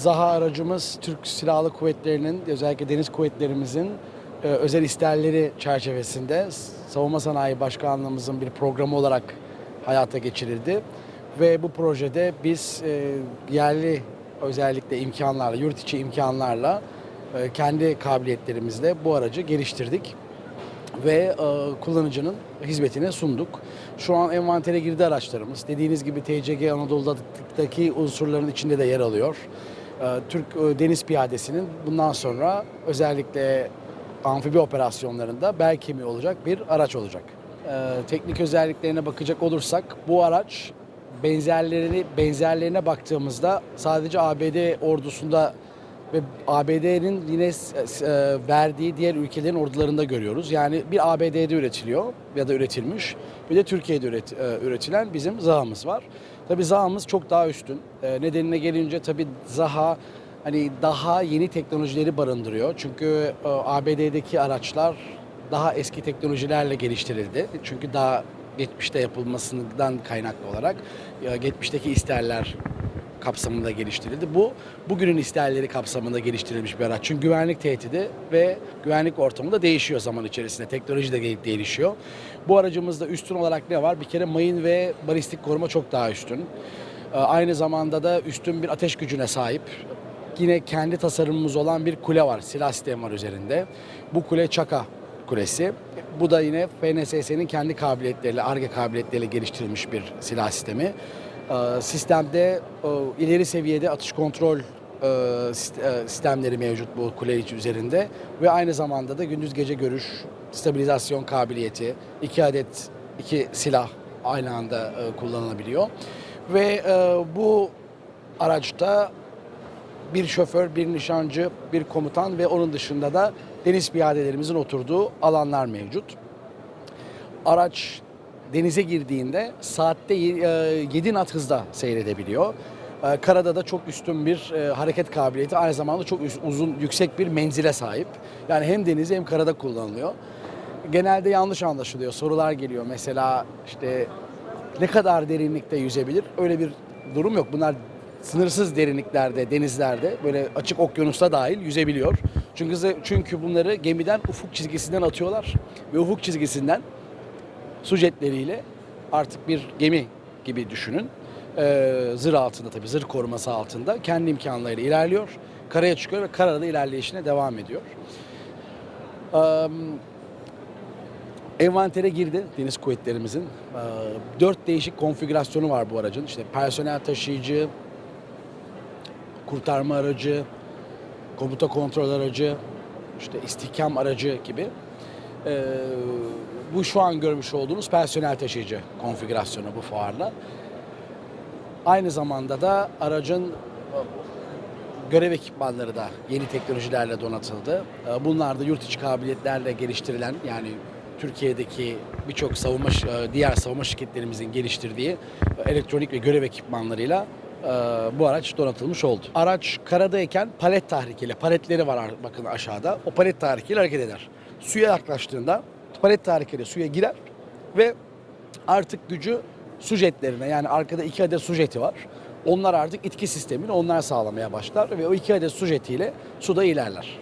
Zaha aracımız Türk Silahlı Kuvvetleri'nin özellikle deniz kuvvetlerimizin e, özel isterleri çerçevesinde Savunma Sanayi Başkanlığımızın bir programı olarak hayata geçirildi. Ve bu projede biz e, yerli özellikle imkanlarla, yurt içi imkanlarla e, kendi kabiliyetlerimizle bu aracı geliştirdik ve e, kullanıcının hizmetine sunduk. Şu an envantere girdi araçlarımız. Dediğiniz gibi TCG Anadolu'daki unsurların içinde de yer alıyor. E, Türk e, Deniz Piyadesi'nin bundan sonra özellikle amfibi operasyonlarında bel kemiği olacak bir araç olacak. E, teknik özelliklerine bakacak olursak bu araç benzerlerini benzerlerine baktığımızda sadece ABD ordusunda ve ABD'nin yine verdiği diğer ülkelerin ordularında görüyoruz. Yani bir ABD'de üretiliyor ya da üretilmiş. Bir de Türkiye'de üret, üretilen bizim ZAH'ımız var. Tabii ZAH'ımız çok daha üstün. E, Nedenine gelince tabii ZAH'a hani daha yeni teknolojileri barındırıyor. Çünkü e, ABD'deki araçlar daha eski teknolojilerle geliştirildi. Çünkü daha geçmişte yapılmasından kaynaklı olarak e, geçmişteki isterler kapsamında geliştirildi. Bu bugünün isterleri kapsamında geliştirilmiş bir araç. Çünkü güvenlik tehdidi ve güvenlik ortamı da değişiyor zaman içerisinde. Teknoloji de gelip değişiyor. Bu aracımızda üstün olarak ne var? Bir kere mayın ve balistik koruma çok daha üstün. Ee, Aynı zamanda da üstün bir ateş gücüne sahip. Yine kendi tasarımımız olan bir kule var. Silah sistemi var üzerinde. Bu kule Çaka Kulesi. Bu da yine FNSS'nin kendi kabiliyetleriyle, ARGE kabiliyetleriyle geliştirilmiş bir silah sistemi. Ee, Sistemde ileri seviyede atış kontrol e, e, sistemleri mevcut bu kule üzerinde ve aynı zamanda da gündüz gece görüş, stabilizasyon kabiliyeti, iki adet iki silah aynı anda e, kullanılabiliyor ve bu araçta bir şoför, bir nişancı, bir komutan ve onun dışında da deniz piyadelerimizin oturduğu alanlar mevcut. Araç denize girdiğinde saatte 7 knot hızda seyredebiliyor. E, Karada da çok üstün bir e, hareket kabiliyeti, aynı zamanda çok uzun, yüksek bir menzile sahip. Yani hem denizde hem karada kullanılıyor. Genelde yanlış anlaşılıyor. Sorular geliyor. Mesela işte ne kadar derinlikte yüzebilir? Öyle bir durum yok. Bunlar sınırsız derinliklerde, denizlerde, böyle açık okyanusta dahil yüzebiliyor. Çünkü çünkü bunları gemiden ufuk çizgisinden atıyorlar ve ufuk çizgisinden su jetleriyle artık bir gemi gibi düşünün. Ee, zırh altında tabii zırh koruması altında kendi imkanlarıyla ilerliyor. Karaya çıkıyor ve karada ilerleyişine devam ediyor. Ee, envantere girdi deniz kuvvetlerimizin. Ee, dört değişik konfigürasyonu var bu aracın. İşte personel taşıyıcı, kurtarma aracı, komuta kontrol aracı, işte istihkam aracı gibi. Ee, bu şu an görmüş olduğunuz personel taşıyıcı konfigürasyonu bu fuarla. Aynı zamanda da aracın e, görev ekipmanları da yeni teknolojilerle donatıldı. Ee, Bunlar da yurt içi kabiliyetlerle geliştirilen yani Türkiye'deki birçok savunma e, diğer savunma şirketlerimizin geliştirdiği e, elektronik ve görev ekipmanlarıyla e, bu araç donatılmış oldu. Araç karadayken palet tahrikiyle, paletleri var ar- bakın aşağıda. O palet tahrikiyle hareket eder. Suya yaklaştığında palet tahrikiyle suya girer ve artık gücü su jetlerine yani arkada iki adet su jeti var. Onlar artık itki sistemini onlar sağlamaya başlar ve o iki adet su jetiyle suda ilerler.